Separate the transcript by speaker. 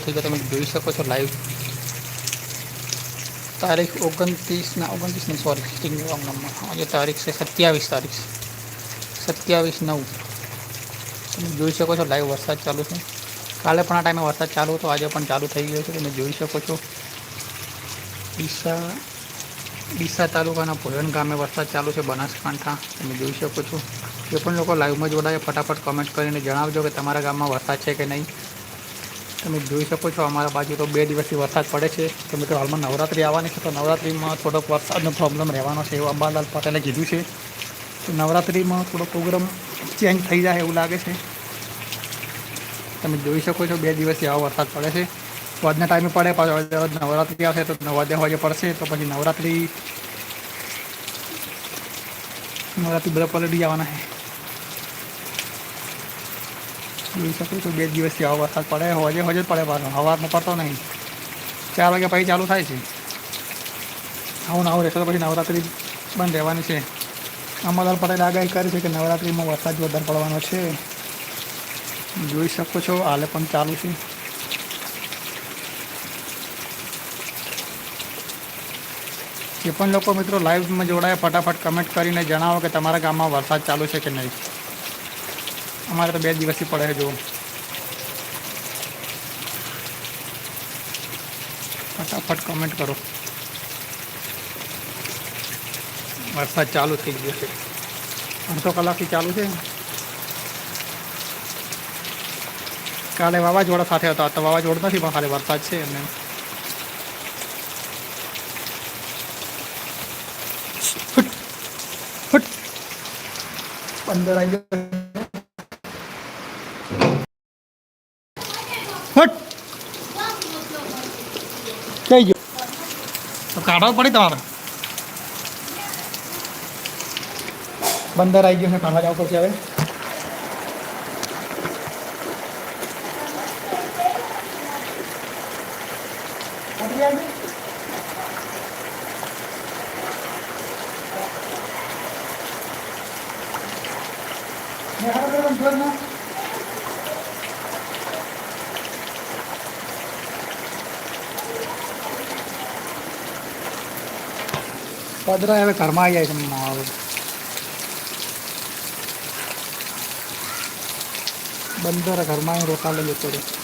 Speaker 1: થઈ ગયો તમે જોઈ શકો છો લાઈવ તારીખ ઓગણત્રીસના ઓગણત્રીસની સોરી ઇંગ્લેન્ડમાં આજે તારીખ છે સત્યાવીસ તારીખ. સત્યાવીસ નવ. તમે જોઈ શકો છો લાઈવ વરસાદ ચાલુ છે. કાલે પણ આ ટાઈમે વરસાદ ચાલુ હતો, આજે પણ ચાલુ થઈ ગયો છે. તમે જોઈ શકો છો. ડીસા ડીસા તાલુકાના ભોયણ ગામે વરસાદ ચાલુ છે, બનાસકાંઠા. તમે જોઈ શકો છો. જે પણ લોકો લાઈવમાં જોડાય, ફટાફટ કમેન્ટ કરીને જણાવજો કે તમારા ગામમાં વરસાદ છે કે નહીં. તમે જોઈ શકો છો અમારા બાજુ તો બે દિવસથી વરસાદ પડે છે. તો મિત્રો, હાલમાં નવરાત્રિ આવવાની છે, તો નવરાત્રિમાં થોડોક વરસાદનો પ્રોબ્લેમ રહેવાનો છે એવું અંબાલાલ પટેલે કીધું છે. તો નવરાત્રિમાં થોડો પ્રોગ્રામ ચેન્જ થઈ જાય એવું લાગે છે. તમે જોઈ શકો છો બે દિવસથી આવો વરસાદ પડે છે. આજના ટાઈમે પડે, પાછો નવરાત્રિ આવશે તો નવ વાગ્યા વાગે પડશે, તો પછી નવરાત્રિ નવરાત્રિ બધા પલટી જવાના છે. જોઈ શકું છું? બે દિવસથી આવો વરસાદ પડે, હોજે હોજે જ પડે પાછો. હવારમાં પડતો નહીં. ચાર વાગ્યા પછી ચાલુ થાય છે. આવું આવું રહેશે તો પછી નવરાત્રિ બંધ રહેવાની છે. અમદાવાદ પટેલ આગાહી કરી છે કે નવરાત્રિમાં વરસાદ વધારે પડવાનો છે. જોઈ શકો છો, હાલે પણ ચાલુ છે. જે પણ લોકો મિત્રો લાઈવમાં જોડાયા, ફટાફટ કમેન્ટ કરીને જણાવો કે તમારા ગામમાં વરસાદ ચાલુ છે કે નહીં? અમારે તો બે દિવસથી પડે છે જુઓ ફટાફટ કમેન્ટ કરો વરસાદ ચાલુ થઈ ગયો છે અડધો કલાકથી ચાલુ છે કાલે વાવાઝોડા સાથે હતા તો વાવાઝોડું નથી પણ ખાલી વરસાદ છે એમને ફૂટ ફૂટ પંદર આવી ગયો ફટ થઈ ગયો તો કાઢવો પડી તમારે બંદર આવી ગયો છે કાઢવા જવું પડશે હવે પદરા હવે ઘરમાં આવી જાય છે મારો બંદર ઘરમાં રોકા લઈ જતો રહ્યો.